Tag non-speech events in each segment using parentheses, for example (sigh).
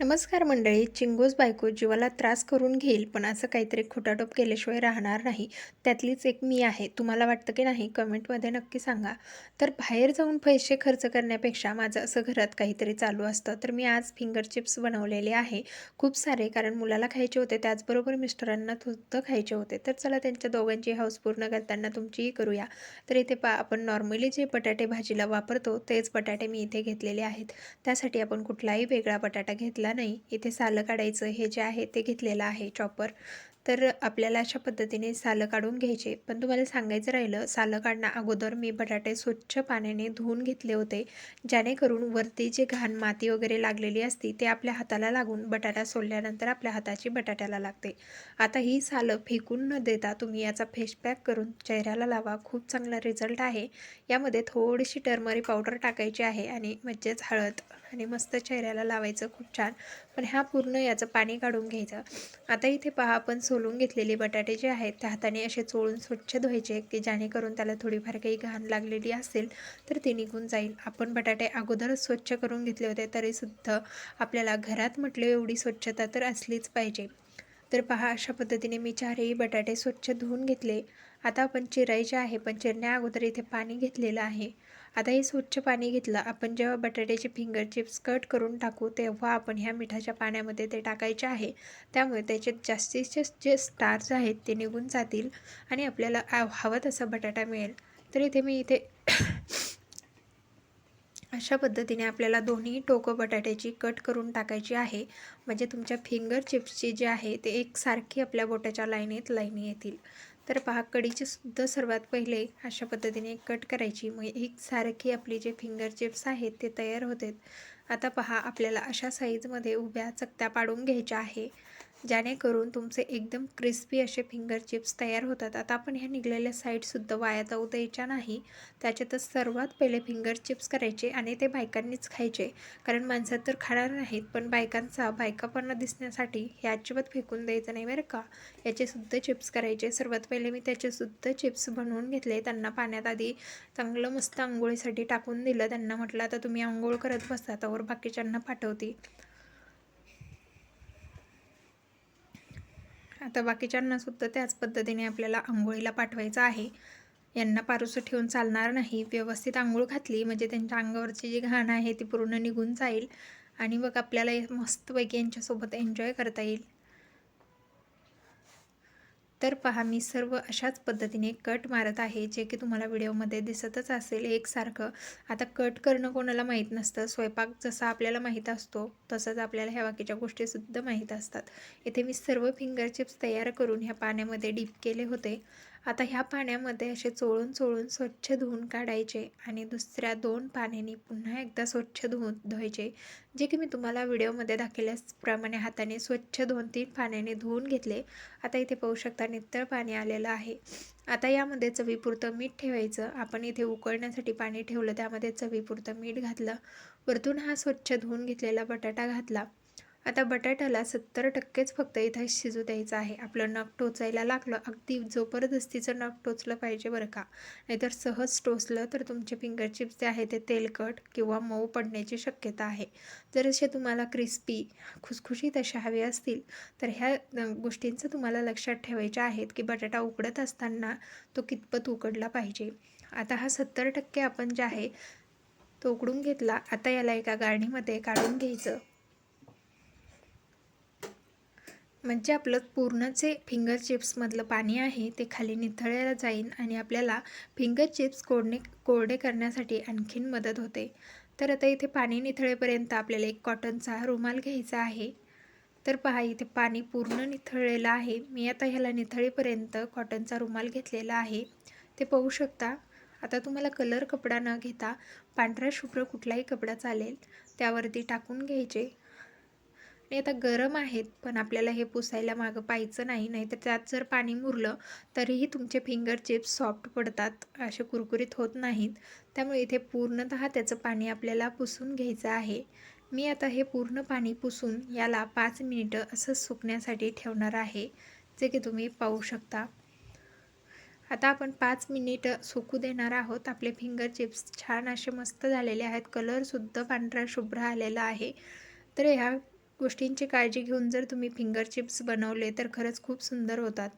नमस्कार मंडळी चिंगोज बायको जीवाला त्रास करून घेईल पण असं काहीतरी खोटाटोप केल्याशिवाय राहणार नाही. त्यातलीच एक मी आहे. तुम्हाला वाटतं की नाही कमेंटमध्ये नक्की सांगा. तर बाहेर जाऊन पैसे खर्च करण्यापेक्षा माझं असं घरात काहीतरी चालू असतं. तर मी आज फिंगर चिप्स बनवलेले आहे. खूप सारे कारण मुलाला खायचे होते. त्याचबरोबर मिस्टरांना सुद्धा खायचे होते. तर चला त्यांच्या दोघांची हाऊस पूर्ण करताना तुमचीही करूया. तर इथे पा आपण नॉर्मली जे बटाटे भाजीला वापरतो तेच बटाटे मी इथे घेतलेले आहेत. त्यासाठी आपण कुठलाही वेगळा बटाटा घेतला नाही. इथे सालं काढायचं हे जे आहे ते घेतलेलं आहे चॉपर तर आपल्याला अशा पद्धतीने सालं काढून घ्यायचे. पण तुम्हाला सांगायचं राहिलं सालं काढण्या अगोदर मी बटाटे स्वच्छ पाण्याने धुवून घेतले होते. जेणेकरून वरती जे घाण माती वगैरे लागलेली असती ते आपल्या हाताला लागून बटाटा सोडल्यानंतर आपल्या हाताची बटाट्याला लागते. आता ही सालं फेकून न देता तुम्ही याचा फेस पॅक करून चेहऱ्याला लावा. खूप चांगला रिझल्ट आहे. यामध्ये थोडीशी टर्मरी पावडर टाकायची आहे आणि म्हणजेच हळद. आणि मस्त चेहऱ्याला लावायचं खूप छान. पण ह्या पूर्ण याचं पाणी काढून घ्यायचं. आता इथे पहा आपण सोलून घेतलेले बटाटे जे आहेत त्या हाताने असे चोळून स्वच्छ धुवायचे की जेणेकरून त्याला थोडीफार काही घाण लागलेली असेल तर ते निघून जाईल. आपण बटाटे अगोदरच स्वच्छ करून घेतले होते तरीसुद्धा आपल्याला घरात म्हटले एवढी स्वच्छता तर असलीच पाहिजे. तर पहा अशा पद्धतीने मी चारही बटाटे स्वच्छ धुवून घेतले. आता आपण चिरायचे आहे पण चिरण्या अगोदर इथे पाणी घेतलेलं आहे. आता हे स्वच्छ पाणी घेतलं. आपण जेव्हा बटाट्याचे फिंगर चिप्स कट करून टाकू तेव्हा आपण ह्या मिठाच्या पाण्यामध्ये ते टाकायचे आहे. त्यामुळे त्याचे जास्तीत जास्त जे स्टार्स आहेत ते निघून जातील आणि आपल्याला हवं तसा बटाटा मिळेल. तर इथे मी इथे (coughs) अशा पद्धतीने आपल्याला दोन्ही टोकं बटाट्याची कट करून टाकायची आहे. म्हणजे तुमच्या फिंगर चिप्सची जे आहे ते एकसारखी आपल्या बोटाच्या लाईनीत लाईनी येतील. तर पहा कडीचे सुद्धा सर्वात पहिले अशा पद्धतीने कट करायची. मग एकसारखी आपली जे फिंगर चिप्स आहेत ते तयार होते आता पहा आपल्याला अशा साईजमध्ये उभ्या चकत्या पाडून घ्यायच्या आहे. जेणेकरून तुमचे एकदम क्रिस्पी असे फिंगर चिप्स तयार होतात. आता आपण ह्या निघलेल्या साईडसुद्धा वाया जाऊ द्यायच्या नाही. त्याच्यातच सर्वात पहिले फिंगर चिप्स करायचे आणि ते बायकांनीच खायचे. कारण माणसात तर खाणार नाहीत पण बायकांचा बायकापणा दिसण्यासाठी हे अजिबात फेकून द्यायचं नाही बरं का. याचेसुद्धा चिप्स करायचे. सर्वात पहिले मी त्याचेसुद्धा चिप्स बनवून घेतले. त्यांना पाण्यात आधी चांगलं मस्त आंघोळीसाठी टाकून दिलं. त्यांना म्हटलं आता तुम्ही आंघोळ करत बसा त्यावर बाकीच्यांना पाठवते. आता बाकीच्यांना सुद्धा त्याच पद्धतीने आपल्याला आंघोळीला पाठवायचं आहे. यांना पारुसं ठेवून चालणार नाही. व्यवस्थित आंघोळ घातली म्हणजे त्यांच्या अंगावरची जी घाण आहे ती पूर्ण निघून जाईल. आणि मग आपल्याला मस्तपैकी यांच्यासोबत एन्जॉय करता येईल. तर पहा मी सर्व अशाच पद्धतीने कट मारत आहे जे की तुम्हाला व्हिडिओमध्ये दिसतच असेल एकसारखं. आता कट करणं कोणाला माहीत नसतं. स्वयंपाक जसा आपल्याला माहीत असतो तसंच आपल्याला ह्या बाकीच्या गोष्टीसुद्धा माहीत असतात. इथे मी सर्व फिंगर चिप्स तयार करून ह्या पाण्यामध्ये डीप केले होते. आता ह्या पाण्यामध्ये असे चोळून चोळून स्वच्छ धुवून काढायचे आणि दुसऱ्या दोन पाण्याने पुन्हा एकदा स्वच्छ धुवून धुवायचे जे की मी तुम्हाला व्हिडिओमध्ये दाखवल्याप्रमाणे हाताने स्वच्छ दोन तीन पाण्याने धुवून घेतले. आता इथे पाहू शकता नितळ पाणी आलेलं आहे. आता यामध्ये चवीपुरतं मीठ ठेवायचं. आपण इथे उकळण्यासाठी पाणी ठेवलं त्यामध्ये चवीपुरतं मीठ घातलं. वरतून हा स्वच्छ धुवून घेतलेला बटाटा घातला. आता बटाट्याला सत्तर टक्केच फक्त इथं शिजू द्यायचं आहे. आपलं नग टोचायला लागलं अगदी जबरदस्तीचं नग टोचलं पाहिजे बरं का? नाहीतर सहज टोचलं तर तुमचे फिंगर चिप्स जे आहे ते तेलकट किंवा मऊ पडण्याची शक्यता आहे. जर असे तुम्हाला क्रिस्पी खुसखुशीत अशा हवे असतील तर ह्या गोष्टींचं तुम्हाला लक्षात ठेवायचे आहेत की बटाटा उकडत असताना तो कितपत उकडला पाहिजे. आता हा सत्तर टक्के आपण जे आहे तो उकडून घेतला. आता याला एका गाडीमध्ये काढून घ्यायचं. म्हणजे आपलं पूर्णचे फिंगर चिप्समधलं पाणी आहे ते खाली निथळायला जाईल आणि आपल्याला फिंगर चिप्स कोरणे कोरडे करण्यासाठी आणखीन मदत होते. तर आता इथे पाणी निथळेपर्यंत आपल्याला एक कॉटनचा रुमाल घ्यायचा आहे. तर पहा इथे पाणी पूर्ण निथळलेलं आहे. मी आता ह्याला निथळेपर्यंत कॉटनचा रुमाल घेतलेला आहे. ते पाहू शकता. आता तुम्हाला कलर कपडा न घेता पांढरा शुभ्र कुठलाही कपडा चालेल त्यावरती टाकून घ्यायचे. आणि आता गरम आहेत पण आपल्याला हे पुसायला मागं पाहायचं नाही नाहीतर त्यात जर पाणी मुरलं तरीही तुमचे फिंगर चिप्स सॉफ्ट पडतात असे कुरकुरीत होत नाहीत. त्यामुळे इथे पूर्णतः त्याचं पाणी आपल्याला पुसून घ्यायचं आहे. मी आता हे पूर्ण पाणी पुसून याला पाच मिनिटं असं सुकण्यासाठी ठेवणार आहे जे की तुम्ही पाहू शकता. आता आपण पाच मिनिटं सुकू देणार आहोत. आपले फिंगर चिप्स छान असे मस्त झालेले आहेत. कलरसुद्धा पांढरा शुभ्र आलेला आहे. तर ह्या गोष्टींची काळजी घेऊन जर तुम्ही फिंगर चिप्स बनवले तर खरंच खूप सुंदर होतात.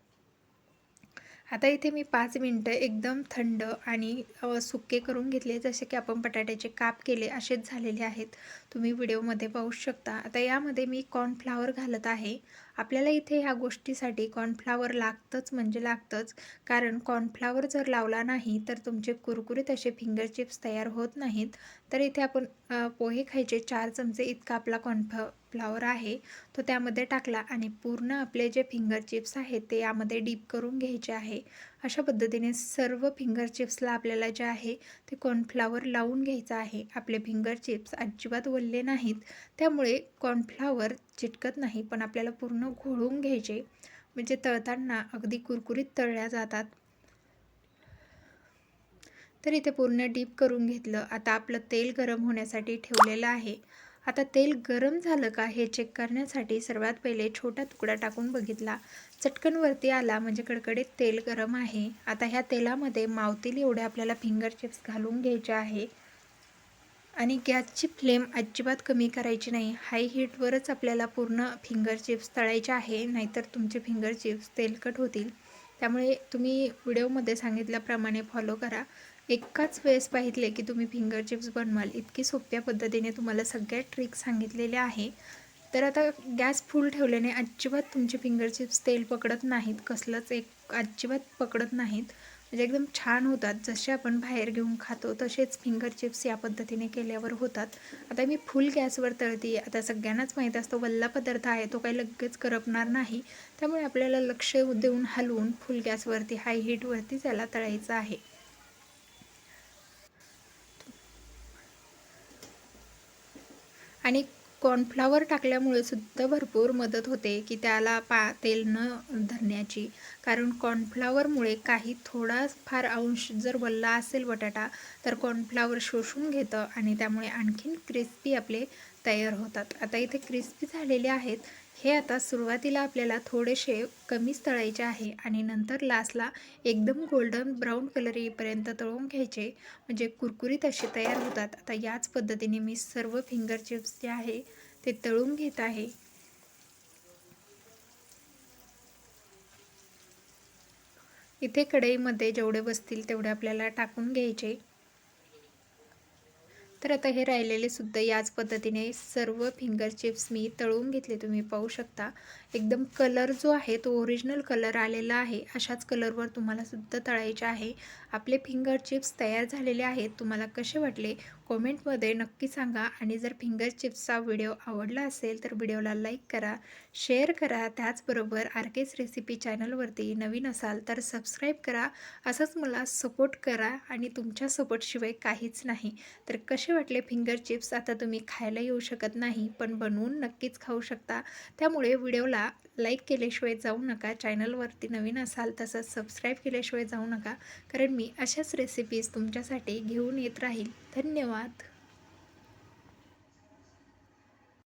आता इथे मी पाच मिनटं एकदम थंड आणि सुके करून घेतले जसे की आपण बटाट्याचे काप केले असेच झालेले आहेत. तुम्ही व्हिडिओमध्ये पाहू शकता. आता यामध्ये मी कॉर्नफ्लावर घालत आहे. आपल्याला इथे ह्या गोष्टीसाठी कॉर्नफ्लावर लागतंच म्हणजे लागतंच. कारण कॉर्नफ्लावर जर लावला नाही तर तुमचे कुरकुरीत असे फिंगर चिप्स तयार होत नाहीत. तर इथे आपण पोहे खायचे चार चमचे इतका आपला कॉर्नफ फ्लावर आहे. तो त्यामध्ये टाकला आणि पूर्ण आपले जे फिंगर चिप्स आहेत ते यामध्ये डीप करून घ्यायचे आहे. अशा पद्धतीने सर्व फिंगर चिप्सला आपल्याला जे आहे ते कॉर्नफ्लावर लावून घ्यायचं आहे. आपले फिंगर चिप्स अजिबात वल्ले नाहीत. त्यामुळे कॉर्नफ्लावर चिटकत नाही पण आपल्याला पूर्ण घोळून घ्यायचे. म्हणजे तळताना अगदी कुरकुरीत तळल्या जातात. तर इथे पूर्ण डीप करून घेतलं. आता आपलं तेल गरम होण्यासाठी ठेवलेलं आहे. आता तेल गरम झालं का हे चेक करण्यासाठी सर्वात पहिले छोटा तुकडा टाकून बघितला. चटकन वरती आला म्हणजे कडकडीत तेल गरम आहे. आता ह्या तेलामध्ये मावतील एवढे आपल्याला फिंगर चिप्स घालून घ्यायचे आहे. आणि गॅसची फ्लेम अजिबात कमी करायची नाही. हाय हीटवरच आपल्याला पूर्ण फिंगर चिप्स तळायचे आहे. नाहीतर तुमचे फिंगर चिप्स तेलकट होतील. त्यामुळे तुम्ही व्हिडिओमध्ये सांगितल्याप्रमाणे फॉलो करा. एकाच वेळेस पाहितले की तुम्ही फिंगर चिप्स बनवाल. इतकी सोप्या पद्धतीने तुम्हाला सगळ्या ट्रिक सांगितलेल्या आहे. तर आता गॅस फुल ठेवल्याने अजिबात तुमचे फिंगर चिप्स तेल पकडत नाहीत. कसलंच एक अजिबात पकडत नाहीत. म्हणजे एकदम छान होतात. जसे आपण बाहेर घेऊन खातो तसेच फिंगर चिप्स या पद्धतीने केल्यावर होतात. आता मी फुल गॅसवर तळते. आता सगळ्यांनाच माहीत असतो वल्ला पदार्थ आहे तो काही लगेच करपणार नाही. त्यामुळे आपल्याला लक्ष देऊन हलवून फुल गॅसवरती हाय हीटवरती त्याला तळायचं आहे. आणि कॉर्नफ्लावर टाकल्यामुळे सुद्धा भरपूर मदत होते की त्याला पा तेल न धरण्याची. कारण कॉर्नफ्लावरमुळे काही थोडा फार अंश जर वल्ला असेल बटाटा तर कॉर्नफ्लावर शोषून घेतं आणि त्यामुळे आणखीन क्रिस्पी आपले तयार होतात. आता इथे क्रिस्पी झालेले आहेत. हे आता सुरुवातीला आपल्याला थोडेसे कमीच तळायचे आहे आणि नंतर लास्टला एकदम गोल्डन ब्राऊन कलर येईपर्यंत तळून घ्यायचे. म्हणजे कुरकुरीत असे तयार होतात. आता याच पद्धतीने मी सर्व फिंगर चिप्स जे आहे ते तळून घेत आहे. इथे कढईमध्ये जेवढे बसतील तेवढे आपल्याला टाकून घ्यायचे. तर आता हे राहिलेले सुद्धा याच पद्धतीने सर्व फिंगर चिप्स मी तळून घेतले. तुम्ही पाहू शकता. एकदम कलर जो आहे तो ओरिजिनल कलर आलेला आहे. अशाच कलरवर तुम्हाला सुद्धा तळायचे आहे. आपले फिंगर चिप्स तयार झालेले आहेत. तुम्हाला कसे वाटले? कॉमेंटमध्ये नक्की सांगा. आणि जर फिंगर चिप्सचा व्हिडिओ आवडला असेल तर व्हिडिओला लाईक करा शेअर करा. त्याचबरोबर आर केस रेसिपी चॅनलवरती नवीन असाल तर सबस्क्राईब करा. असंच मला सपोर्ट करा आणि तुमच्या सपोर्टशिवाय काहीच नाही. तर कसे वाटले फिंगर चिप्स? आता तुम्ही खायला येऊ शकत नाही पण बनवून नक्कीच खाऊ शकता. त्यामुळे व्हिडिओला लाईक केल्याशिवाय जाऊ नका. चॅनलवरती नवीन असाल तसंच सबस्क्राईब केल्याशिवाय जाऊ नका. कारण मी अशाच रेसिपीज तुमच्यासाठी घेऊन येत राहील. धन्यवाद.